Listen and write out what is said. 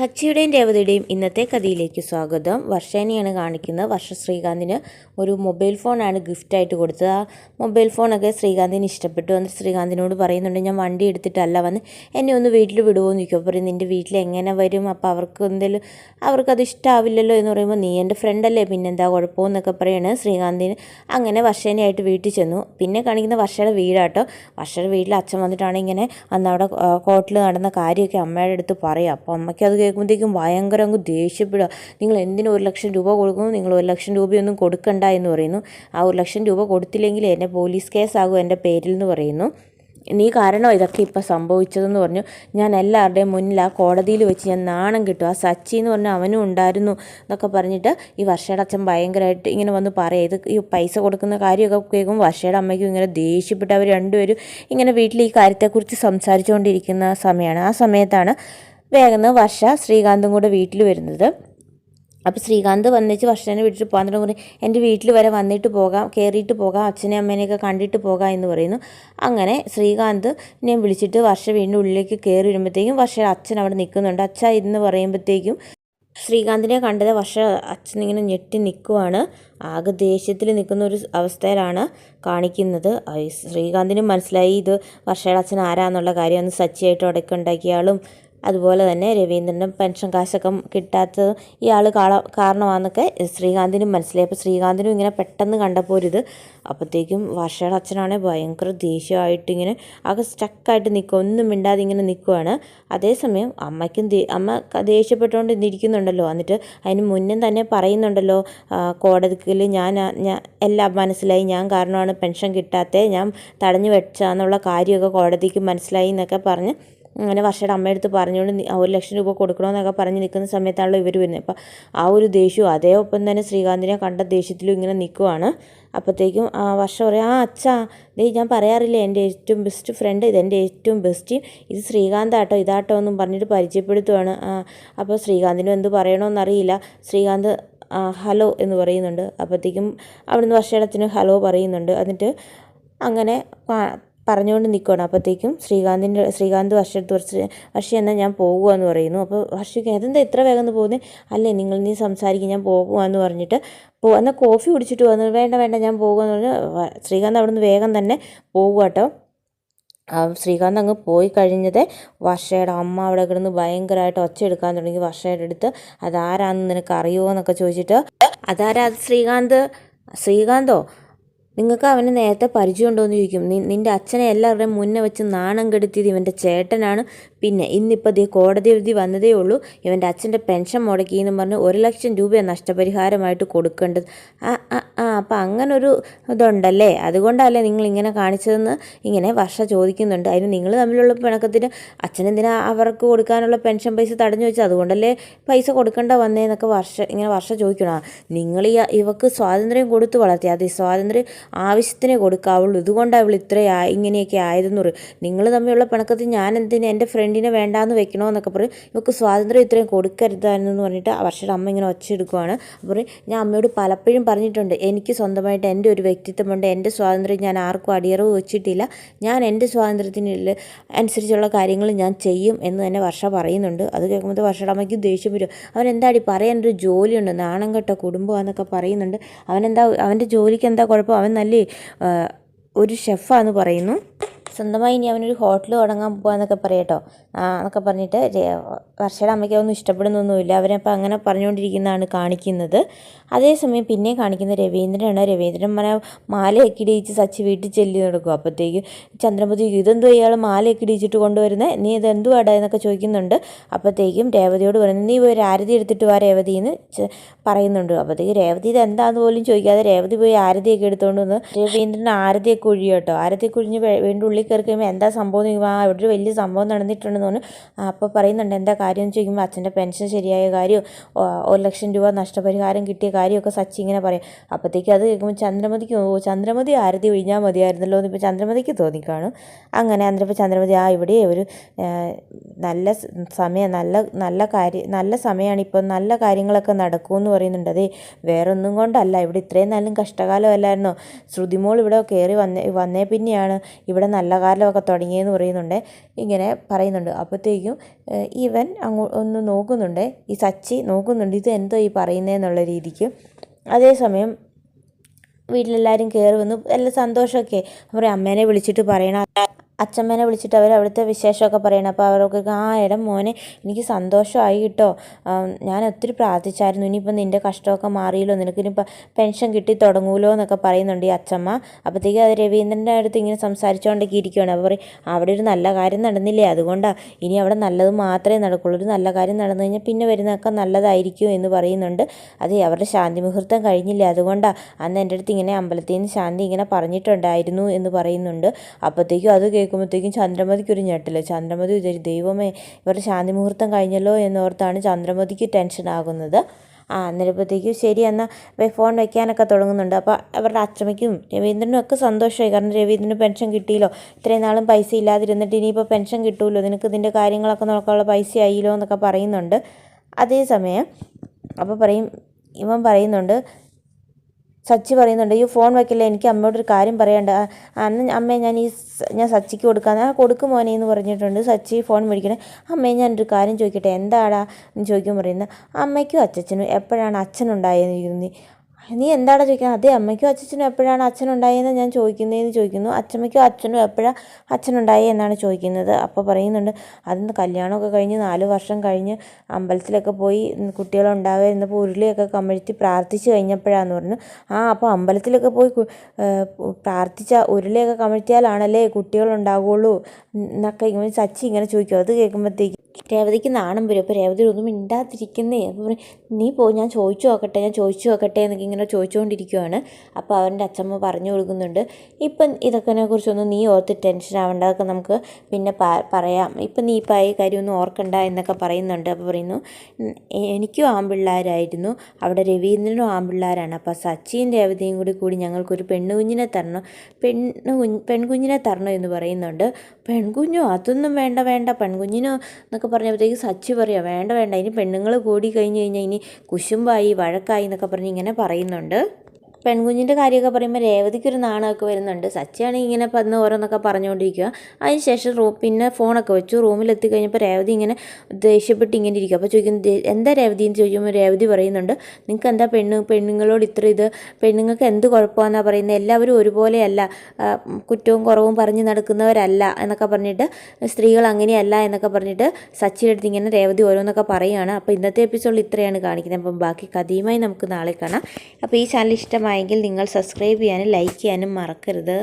സച്ചിയുടെയും രേവതിയുടെയും ഇന്നത്തെ കഥയിലേക്ക് സ്വാഗതം. വർഷേനെയാണ് കാണിക്കുന്നത്. വർഷ ശ്രീകാന്തിന് ഒരു മൊബൈൽ ഫോണാണ് ഗിഫ്റ്റായിട്ട് കൊടുത്തത്. ആ മൊബൈൽ ഫോണൊക്കെ ശ്രീകാന്തിന് ഇഷ്ടപ്പെട്ടു എന്നിട്ട് ശ്രീകാന്തിനോട് പറയുന്നുണ്ട്. ഞാൻ വണ്ടി എടുത്തിട്ടല്ല വന്ന് എന്നെ ഒന്ന് വീട്ടിൽ വിടുമോ എന്ന് ചോദിക്കും. പറയും നിന്റെ വീട്ടിൽ എങ്ങനെ വരും? അപ്പോൾ അവർക്ക് എന്തെങ്കിലും അവർക്കത് ഇഷ്ടമാവില്ലല്ലോ എന്ന് പറയുമ്പോൾ നീ എന്റെ ഫ്രണ്ടല്ലേ പിന്നെന്താ കുഴപ്പമെന്നൊക്കെ പറയാണ് ശ്രീകാന്തിന് അങ്ങനെ വർഷേനെയായിട്ട് വീട്ടിൽ ചെന്നു. പിന്നെ കാണിക്കുന്ന വർഷയുടെ വീടാട്ടോ. വർഷയുടെ വീട്ടിൽ അച്ഛൻ വന്നിട്ടാണ് ഇങ്ങനെ അന്ന് അവിടെ കോട്ടിൽ നടന്ന കാര്യമൊക്കെ അമ്മയുടെ അടുത്ത് പറയാം. അപ്പോൾ അമ്മയ്ക്ക് അത് കേൾക്കുമ്പോഴത്തേക്കും ഭയങ്കര അങ്ങ് ദേഷ്യപ്പെടുക. നിങ്ങൾ എന്തിന് ഒരു ലക്ഷം രൂപ കൊടുക്കുന്നു? നിങ്ങൾ ഒരു ലക്ഷം രൂപയൊന്നും കൊടുക്കണ്ട എന്ന് പറയുന്നു. ആ ഒരു ലക്ഷം രൂപ കൊടുത്തില്ലെങ്കിൽ എന്നെ പോലീസ് കേസാകും എന്റെ പേരിൽ എന്ന് പറയുന്നു. നീ കാരണം ഇതൊക്കെ ഇപ്പം സംഭവിച്ചതെന്ന് പറഞ്ഞു. ഞാൻ എല്ലാവരുടെയും മുന്നിൽ ആ കോടതിയിൽ വെച്ച് ഞാൻ നാണം കിട്ടും. ആ സച്ചി എന്ന് പറഞ്ഞാൽ അവനും ഉണ്ടായിരുന്നു എന്നൊക്കെ പറഞ്ഞിട്ട് ഈ വർഷയുടെ അച്ഛൻ ഭയങ്കരമായിട്ട് ഇങ്ങനെ വന്ന് പറയാം. ഇത് ഈ പൈസ കൊടുക്കുന്ന കാര്യമൊക്കെ കേൾക്കും. വർഷയുടെ അമ്മയ്ക്കും ഇങ്ങനെ ദേഷ്യപ്പെട്ട് അവർ രണ്ടുപേരും ഇങ്ങനെ വീട്ടിൽ ഈ കാര്യത്തെക്കുറിച്ച് സംസാരിച്ചുകൊണ്ടിരിക്കുന്ന സമയമാണ്. ആ സമയത്താണ് വേഗം വർഷ ശ്രീകാന്തും കൂടെ വീട്ടിൽ വരുന്നത്. അപ്പോൾ ശ്രീകാന്ത് വന്നിച്ച് വർഷനെ വിട്ടിട്ട് പോകാൻ തുടങ്ങി. എന്റെ വീട്ടിൽ വരെ വന്നിട്ട് പോകാം കയറിയിട്ട് പോകാം അച്ഛനെ അമ്മേനെയൊക്കെ കണ്ടിട്ട് പോകാം എന്ന് പറയുന്നു. അങ്ങനെ ശ്രീകാന്ത് ഞാൻ വിളിച്ചിട്ട് വർഷ വീണ്ടും ഉള്ളിലേക്ക് കയറി വരുമ്പോഴത്തേക്കും വർഷ അച്ഛൻ അവിടെ നിൽക്കുന്നുണ്ട്. അച്ഛ ഇന്ന് പറയുമ്പോഴത്തേക്കും ശ്രീകാന്തിനെ കണ്ടത് വർഷ അച്ഛൻ ഇങ്ങനെ ഞെട്ടി നിൽക്കുവാണ്. ആകെ ദേഷ്യത്തിൽ നിൽക്കുന്ന ഒരു അവസ്ഥയിലാണ് കാണിക്കുന്നത്. ശ്രീകാന്തിന് മനസ്സിലായി ഇത് വർഷയുടെ അച്ഛൻ ആരാന്നുള്ള കാര്യം. ഒന്ന് സച്ചിയായിട്ട് ഉടക്കുണ്ടാക്കിയ ആളും അതുപോലെ തന്നെ രവീന്ദ്രന്റെ പെൻഷൻ കാശൊക്കെ കിട്ടാത്തത് ഇയാൾ കാള കാരണമാണെന്നൊക്കെ ശ്രീകാന്തിനും മനസ്സിലായി. അപ്പോൾ ശ്രീകാന്തിനും ഇങ്ങനെ പെട്ടെന്ന് കണ്ടപ്പോൾ ഒരു ഇത് അപ്പോഴത്തേക്കും വർഷയുടെ അച്ഛനാണെങ്കിൽ ഭയങ്കര ദേഷ്യമായിട്ട് ഇങ്ങനെ ആകെ സ്റ്റക്കായിട്ട് നിൽക്കുക ഒന്നും മിണ്ടാതെ ഇങ്ങനെ നിൽക്കുവാണ് അതേസമയം അമ്മയ്ക്കും അമ്മ ദേഷ്യപ്പെട്ടുകൊണ്ട് ഇരിക്കുന്നുണ്ടല്ലോ എന്നിട്ട് അതിന് മുന്നേ തന്നെ പറയുന്നുണ്ടല്ലോ കോടതിയിൽ ഞാൻ ഞാൻ എല്ലാം മനസ്സിലായി. ഞാൻ കാരണമാണ് പെൻഷൻ കിട്ടാത്തത് ഞാൻ തടഞ്ഞു വെച്ചാന്നുള്ള കാര്യമൊക്കെ കോടതിക്ക് മനസ്സിലായി എന്നൊക്കെ പറഞ്ഞ് അങ്ങനെ വർഷയുടെ അമ്മയെടുത്ത് പറഞ്ഞുകൊണ്ട് ഒരു ലക്ഷം രൂപ കൊടുക്കണമെന്നൊക്കെ പറഞ്ഞ് നിൽക്കുന്ന സമയത്താണല്ലോ ഇവർ വരുന്നത്. അപ്പോൾ ആ ഒരു ദേഷ്യവും അതേപോലെ തന്നെ ശ്രീകാന്തിനെ കണ്ട ദേഷ്യത്തിലും ഇങ്ങനെ നിൽക്കുവാണ് അപ്പോഴത്തേക്കും വർഷം പറയാം ആ അച്ഛാ ദേ ഞാൻ പറയാറില്ലേ എന്റെ ഏറ്റവും ബെസ്റ്റ് ഫ്രണ്ട് ഇത് എന്റെ ഏറ്റവും ബെസ്റ്റ് ഇത് ശ്രീകാന്താട്ടോ ഇതാട്ടോ എന്നും പറഞ്ഞിട്ട് പരിചയപ്പെടുത്തുവാണ്. അപ്പോൾ ശ്രീകാന്തിനും എന്ത് പറയണമെന്നറിയില്ല ശ്രീകാന്ത് ഹലോ എന്ന് പറയുന്നുണ്ട്. അപ്പോഴത്തേക്കും അവിടുന്ന് വർഷയുടെ ഹലോ പറയുന്നുണ്ട്. എന്നിട്ട് അങ്ങനെ പറഞ്ഞുകൊണ്ട് നിൽക്കുകയാണ് അപ്പോഴത്തേക്കും ശ്രീകാന്തിന്റെ ശ്രീകാന്ത് വർഷത്ത് വർഷ വർഷ എന്നാൽ ഞാൻ പോകുകയെന്ന് പറയുന്നു. അപ്പോൾ വർഷയ്ക്ക് എന്താ ഇത്ര വേഗം പോകുന്നത് അല്ലേ നിങ്ങൾ നീ സംസാരിക്കും ഞാൻ പോകുകയെന്ന് പറഞ്ഞിട്ട് പോ എന്നാൽ കോഫി കുടിച്ചിട്ട് വന്നു വേണ്ട വേണ്ട ഞാൻ പോകുമെന്ന് പറഞ്ഞു ശ്രീകാന്ത് അവിടുന്ന് വേഗം തന്നെ പോകുക കേട്ടോ ശ്രീകാന്ത് അങ്ങ് പോയി കഴിഞ്ഞത് വർഷയുടെ അമ്മ അവിടെ കിടന്ന് ഭയങ്കരമായിട്ട് ഒച്ച എടുക്കാൻ തുടങ്ങി. വർഷയുടെ അടുത്ത് അതാരാന്ന് നിനക്ക് അറിയുമോ എന്നൊക്കെ ചോദിച്ചിട്ട് അതാരാ അത് ശ്രീകാന്ത്? ശ്രീകാന്തോ? നിങ്ങൾക്ക് അവനെ നേരത്തെ പരിചയമുണ്ടോയെന്ന് ചോദിക്കും. നിന്റെ അച്ഛനെ എല്ലാവരുടെയും മുന്നേ വെച്ച് നാണം കെടുത്തിയത് ഇവന്റെ ചേട്ടനാണ്. പിന്നെ ഇന്നിപ്പോൾ ദേ കോടതി വിധി വന്നതേ ഉള്ളൂ. ഇവന്റെ അച്ഛന്റെ പെൻഷൻ മുടക്കി എന്ന് പറഞ്ഞ് ഒരു ലക്ഷം രൂപയാണ് നഷ്ടപരിഹാരമായിട്ട് കൊടുക്കേണ്ടത്. ആ ആ ആ. അപ്പം അങ്ങനൊരു ഇതുണ്ടല്ലേ? അതുകൊണ്ടല്ലേ നിങ്ങൾ ഇങ്ങനെ കാണിച്ചതെന്ന് ഇങ്ങനെ വർഷ ചോദിക്കുന്നുണ്ട്. അതിന് നിങ്ങൾ തമ്മിലുള്ള പിണക്കത്തിന് അച്ഛനെന്തിനാ അവർക്ക് കൊടുക്കാനുള്ള പെൻഷൻ പൈസ തടഞ്ഞു വെച്ചാൽ അതുകൊണ്ടല്ലേ പൈസ കൊടുക്കേണ്ട വന്നേന്നൊക്കെ വർഷ ഇങ്ങനെ വർഷ ചോദിക്കണം നിങ്ങൾ ഈ ഇവക്ക് സ്വാതന്ത്ര്യം കൊടുത്തു വളർത്തി അത് സ്വാതന്ത്ര്യം ആവശ്യത്തിനെ കൊടുക്കാവുള്ളൂ. ഇതുകൊണ്ടാണ് അവൾ ഇത്രയാ ഇങ്ങനെയൊക്കെ ആയതെന്ന് പറയും. നിങ്ങൾ തമ്മിലുള്ള പിണക്കത്തിൽ ഞാൻ എന്തിന് എന്റെ ഫ്രണ്ടിനെ വേണ്ടാന്ന് വെക്കണമെന്നൊക്കെ പറയും. ഇവക്ക് സ്വാതന്ത്ര്യം ഇത്രയും കൊടുക്കരുതായിരുന്നു എന്ന് പറഞ്ഞിട്ട് വർഷയുടെ അമ്മ ഇങ്ങനെ ഒച്ചയെടുക്കുവാണ്. അപ്പോൾ ഞാൻ അമ്മയോട് പലപ്പോഴും പറഞ്ഞിട്ടുണ്ട് എനിക്ക് സ്വന്തമായിട്ട് എന്റെ ഒരു വ്യക്തിത്വമുണ്ട് എന്റെ സ്വാതന്ത്ര്യം ഞാൻ ആർക്കും അടിയറവ് വെച്ചിട്ടില്ല. ഞാൻ എന്റെ സ്വാതന്ത്ര്യത്തിന് അനുസരിച്ചുള്ള കാര്യങ്ങൾ ഞാൻ ചെയ്യും എന്ന് തന്നെ വർഷ പറയുന്നുണ്ട്. അത് കേൾക്കുമ്പോൾ വർഷയുടെ അമ്മയ്ക്ക് ദേഷ്യം വരും. അവൻ എന്താടി ഒരു ജോലിയുണ്ട്? നാണം കെട്ട കുടുംബമാണെന്നൊക്കെ പറയുന്നുണ്ട്. അവനെന്താ അവന്റെ ജോലിക്ക് എന്താ കുഴപ്പം? അവൻ നല്ല ഒരു ഷെഫാന്ന് പറയുന്നു. സ്വന്തമായി ഇനി അവനൊരു ഹോട്ടൽ തുടങ്ങാൻ പോകാന്നൊക്കെ പറയട്ടോ എന്നൊക്കെ പറഞ്ഞിട്ട് വർഷയുടെ അമ്മയ്ക്ക് ഒന്നും ഇഷ്ടപ്പെടുന്നൊന്നുമില്ല. അവരപ്പോൾ അങ്ങനെ പറഞ്ഞുകൊണ്ടിരിക്കുന്നതാണ് കാണിക്കുന്നത്. അതേസമയം പിന്നെ കാണിക്കുന്ന രവീന്ദ്രനാണ്. രവീന്ദ്രൻ മന മാലയൊക്കെ ഇടിയിച്ച് സച്ചി വീട്ടിൽ ചെല്ലി നടക്കും. അപ്പോഴത്തേക്ക് ചന്ദ്രമതി ഇതെന്തോ ഇയാൾ മാലയൊക്കെ ഇടിച്ചിട്ട് കൊണ്ടുവരുന്നത് നീ ഇത് എന്തുവാടാ എന്നൊക്കെ ചോദിക്കുന്നുണ്ട്. അപ്പോഴത്തേക്കും രേവതിയോട് പറയുന്നത് നീ ഒരു ആരതി എടുത്തിട്ട് വാ രേവതി എന്ന് പറയുന്നുണ്ട്. അപ്പോഴത്തേക്ക് രേവതി ഇത് എന്താന്ന് പോലും ചോദിക്കാതെ രേവതി പോയി ആരതിയൊക്കെ എടുത്തുകൊണ്ട് വന്ന് രവീന്ദ്രൻ ആരതിയൊക്കെ ഒഴിയും ആരതി കുഴിഞ്ഞ് വീണ്ടും ഉള്ളിൽ കയറി കഴിയുമ്പോൾ എന്താ സംഭവം എന്ന് ആ ഇവിടെ ഒരു വലിയ സംഭവം നടന്നിട്ടുണ്ടെന്ന് പറഞ്ഞു അപ്പോൾ പറയുന്നുണ്ട് എന്താ കാര്യം? എന്ന് ചോദിക്കുമ്പോൾ അച്ഛന്റെ പെൻഷൻ ശരിയായ കാര്യം ഒരു ലക്ഷം രൂപ നഷ്ടപരിഹാരം കിട്ടിയ കാര്യമൊക്കെ സച്ചി ഇങ്ങനെ പറയും. അപ്പോഴത്തേക്ക് അത് കേൾക്കുമ്പോൾ ചന്ദ്രമതിക്ക് ഓ ചന്ദ്രമതി ആരതി ഒഴിഞ്ഞാൽ മതിയായിരുന്നല്ലോ എന്ന് ഇപ്പോൾ ചന്ദ്രമതിക്ക് തോന്നിക്കാണും. അങ്ങനെ അന്നിപ്പോൾ ചന്ദ്രമതി ആ ഇവിടെ ഒരു നല്ല സമയം നല്ല നല്ല കാര്യം നല്ല സമയമാണ് ഇപ്പോൾ നല്ല കാര്യങ്ങളൊക്കെ നടക്കുമെന്ന് പറയുന്നുണ്ട്. അതേ വേറൊന്നും കൊണ്ടല്ല ഇവിടെ ഇത്രയും നല്ല കഷ്ടകാലമല്ലായിരുന്നോ ശ്രുതിമോൾ ഇവിടെ കയറി വന്നേ വന്നേ പിന്നെയാണ്. ഇവിടെ നല്ല കാലമൊക്കെ തുടങ്ങിയെന്ന് പറയുന്നുണ്ട്. ഇങ്ങനെ പറയുന്നുണ്ട്. അപ്പോഴത്തേക്കും ഇവൻ അങ്ങോ ഒന്ന് നോക്കുന്നുണ്ട്. ഈ സച്ചി നോക്കുന്നുണ്ട് ഇത് എന്തോ ഈ പറയുന്നതെന്നുള്ള രീതിക്ക്. അതേസമയം വീട്ടിലെല്ലാവരും കയറി വന്നു. നല്ല സന്തോഷമൊക്കെ. പറയും അമ്മേനെ വിളിച്ചിട്ട് പറയണം അച്ഛമ്മേനെ വിളിച്ചിട്ട് അവർ അവിടുത്തെ വിശേഷമൊക്കെ പറയണം. അപ്പോൾ അവരൊക്കെ ആ എടാ മോനെ എനിക്ക് സന്തോഷമായി കേട്ടോ. ഞാൻ ഒത്തിരി പ്രാർത്ഥിച്ചായിരുന്നു. ഇനിയിപ്പോൾ നിന്റെ കഷ്ടമൊക്കെ മാറിയല്ലോ. നിനക്കിനിപ്പോൾ പെൻഷൻ കിട്ടി തുടങ്ങൂലോ എന്നൊക്കെ പറയുന്നുണ്ട് ഈ അച്ഛമ്മ. അപ്പോഴത്തേക്ക് അത് രവീന്ദ്രന്റെ അടുത്ത് ഇങ്ങനെ സംസാരിച്ചുകൊണ്ടൊക്കെ ഇരിക്കുകയാണ് അപ്പോൾ പറയും അവിടെ ഒരു നല്ല കാര്യം നടന്നില്ലേ? അതുകൊണ്ടാണ് ഇനി അവിടെ നല്ലത് മാത്രമേ നടക്കുള്ളൂ. ഒരു നല്ല കാര്യം നടന്നു കഴിഞ്ഞാൽ പിന്നെ വരുന്നതൊക്കെ നല്ലതായിരിക്കും എന്ന് പറയുന്നുണ്ട്. അതെ അവരുടെ ശാന്തി മുഹൂർത്തം കഴിഞ്ഞില്ലേ? അതുകൊണ്ടാണ് അന്ന് എന്റെ അടുത്ത് ഇങ്ങനെ അമ്പലത്തിൽ നിന്ന് ശാന്തി ഇങ്ങനെ പറഞ്ഞിട്ടുണ്ടായിരുന്നു എന്ന് പറയുന്നുണ്ട്. അപ്പോഴത്തേക്കും അത് കേൾക്കുമ്പോഴത്തേക്കും ചന്ദ്രമതിക്ക് ഒരു ഞെട്ടില്ല ചന്ദ്രമതി വിചാരിച്ചു ദൈവമേ ഇവരുടെ ശാന്തി മുഹൂർത്തം കഴിഞ്ഞല്ലോ എന്നോർത്താണ് ചന്ദ്രമതിക്ക് ടെൻഷൻ ആകുന്നത്. ആ അന്നേരപ്പോഴത്തേക്കും ശരി എന്നാൽ ഫോൺ വയ്ക്കാനൊക്കെ തുടങ്ങുന്നുണ്ട്. അപ്പോൾ അവരുടെ അച്ഛമ്മയ്ക്കും രവീന്ദ്രനും ഒക്കെ സന്തോഷമായി. കാരണം രവീന്ദ്രന് പെൻഷൻ കിട്ടിയല്ലോ. ഇത്രയും നാളും പൈസ ഇല്ലാതിരുന്നിട്ട് ഇനിയിപ്പോൾ പെൻഷൻ കിട്ടുമല്ലോ നിനക്ക് ഇതിന്റെ കാര്യങ്ങളൊക്കെ നോക്കാനുള്ള പൈസ ആയില്ലോ എന്നൊക്കെ പറയുന്നുണ്ട്. അതേസമയം അപ്പോൾ പറയും ഇവൻ പറയുന്നുണ്ട് സച്ചി പറയുന്നുണ്ട് ഈ ഫോൺ വയ്ക്കില്ല എനിക്ക് അമ്മയോടൊരു കാര്യം പറയണ്ട അന്ന് അമ്മയെ ഞാൻ ഈ ഞാൻ സച്ചിക്ക് കൊടുക്കാൻ ആ കൊടുക്കും മോനെ എന്ന് പറഞ്ഞിട്ടുണ്ട്. സച്ചി ഫോൺ മേടിക്കണേ. അമ്മേ ഞാനൊരു കാര്യം ചോദിക്കട്ടെ? എന്താടാ? എന്ന് ചോദിക്കുമ്പോൾ പറയുന്നത് അമ്മയ്ക്കും അച്ഛനും എപ്പോഴാണ് അച്ഛനുണ്ടായെന്ന് നീ എന്താണ് ചോദിക്കുന്നത് അതെ അമ്മയ്ക്കും അച്ഛനും എപ്പോഴാണ് അച്ഛനുണ്ടായതെന്ന് ഞാൻ ചോദിക്കുന്നതെന്ന് ചോദിക്കുന്നു. അച്ഛമ്മയ്ക്കും അച്ഛനും എപ്പോഴാണ് അച്ഛനുണ്ടായി എന്നാണ് ചോദിക്കുന്നത്. അപ്പോൾ പറയുന്നുണ്ട് അതിന് കല്യാണമൊക്കെ കഴിഞ്ഞ് നാല് വർഷം കഴിഞ്ഞ് അമ്പലത്തിലൊക്കെ പോയി കുട്ടികളുണ്ടാവുക എന്നപ്പോൾ ഉരുളിയൊക്കെ കമഴ്ത്തി പ്രാർത്ഥിച്ച് കഴിഞ്ഞപ്പോഴാന്ന് പറഞ്ഞു. ആ അപ്പോൾ അമ്പലത്തിലൊക്കെ പോയി പ്രാർത്ഥിച്ച ഉരുളിയൊക്കെ കമഴ്ത്തിയാലാണല്ലേ കുട്ടികളുണ്ടാവുള്ളൂ എന്നൊക്കെ ഇങ്ങനെ സച്ചി ഇങ്ങനെ ചോദിക്കും. അത് കേൾക്കുമ്പോഴത്തേക്ക് രേവതിക്ക് നാണം വരും. അപ്പോൾ രേവതി ഒന്നും മിണ്ടാതിരിക്കുന്നേ. അപ്പോൾ പറയും, നീ പോ ഞാൻ ചോദിച്ചു നോക്കട്ടെ ഞാൻ ചോദിച്ചു നോക്കട്ടെ എന്നൊക്കെ ഇങ്ങനെ ചോദിച്ചുകൊണ്ടിരിക്കുവാണ്. അപ്പോൾ അവന്റെ അച്ഛമ്മ പറഞ്ഞു കൊടുക്കുന്നുണ്ട്. ഇപ്പം ഇതൊക്കെ കുറിച്ചൊന്നും നീ ഓർത്ത് ടെൻഷൻ ആവേണ്ട. അതൊക്കെ നമുക്ക് പിന്നെ പറയാം. ഇപ്പം നീ ഇപ്പം ഈ കാര്യമൊന്നും ഓർക്കണ്ട എന്നൊക്കെ പറയുന്നുണ്ട്. അപ്പോൾ പറയുന്നു "ഉം, എനിക്കും ആൺപിള്ളേരായിരുന്നു. അവിടെ രവീന്ദ്രനും ആൺപിള്ളേരാണ്. അപ്പോൾ സച്ചിയും രേവതിയും കൂടി കൂടി ഞങ്ങൾക്കൊരു പെണ്ണുകുഞ്ഞിനെ തരണം. പെണ്ണ് കുഞ്ഞ് പെൺകുഞ്ഞിനെ തരണം എന്ന് പറയുന്നുണ്ട്. പെൺകുഞ്ഞോ? അതൊന്നും വേണ്ട വേണ്ട. പെൺകുഞ്ഞിനോ? എന്നൊക്കെ പറഞ്ഞപ്പോഴത്തേക്ക് സച്ചി പറയാം വേണ്ട വേണ്ട ഇനി പെണ്ണുങ്ങൾ കൂടി കഴിഞ്ഞ് കഴിഞ്ഞാൽ ഇനി കുശുമ്പായി വഴക്കായി എന്നൊക്കെ പറഞ്ഞ് ഇങ്ങനെ പറയുന്നുണ്ട്. പെൺകുഞ്ഞിന്റെ കാര്യമൊക്കെ പറയുമ്പോൾ രേവതിക്കൊരു നാണമൊക്കെ വരുന്നുണ്ട്. സച്ചിയാണ് ഇങ്ങനെ പന്ന് ഓരോന്നൊക്കെ പറഞ്ഞുകൊണ്ടിരിക്കുക. അതിന് ശേഷം റൂ പിന്നെ ഫോണൊക്കെ വെച്ചു. റൂമിലെത്തി കഴിഞ്ഞപ്പോൾ രേവതി ഇങ്ങനെ ദേഷ്യപ്പെട്ട് ഇങ്ങനെ ഇരിക്കുക. അപ്പോൾ ചോദിക്കുന്നു എന്താ രേവതി? എന്ന് ചോദിക്കുമ്പോൾ രേവതി പറയുന്നുണ്ട് നിങ്ങൾക്ക് എന്താ പെണ്ണ് പെണ്ണുങ്ങളോട് ഇത്ര ഇത് പെണ്ണുങ്ങൾക്ക് എന്ത് കുഴപ്പമാണെന്നാണ് പറയുന്നത് എല്ലാവരും ഒരുപോലെയല്ല. കുറ്റവും കുറവും പറഞ്ഞ് നടക്കുന്നവരല്ല എന്നൊക്കെ പറഞ്ഞിട്ട് സ്ത്രീകൾ അങ്ങനെയല്ല എന്നൊക്കെ പറഞ്ഞിട്ട് സച്ചിയുടെ അടുത്ത് ഇങ്ങനെ രേവതി ഓരോന്നൊക്കെ പറയുകയാണ്. അപ്പോൾ ഇന്നത്തെ എപ്പിസോഡിൽ ഇത്രയാണ് കാണിക്കുന്നത്. അപ്പം ബാക്കി കഥയുമായി നമുക്ക് നാളെ കാണാം. അപ്പോൾ ഈ ചാനൽ ഇഷ്ടമായെങ്കിൽ നിങ്ങൾ സബ്സ്ക്രൈബ് ചെയ്യാനും ലൈക്ക് ചെയ്യാനും മറക്കരുത്.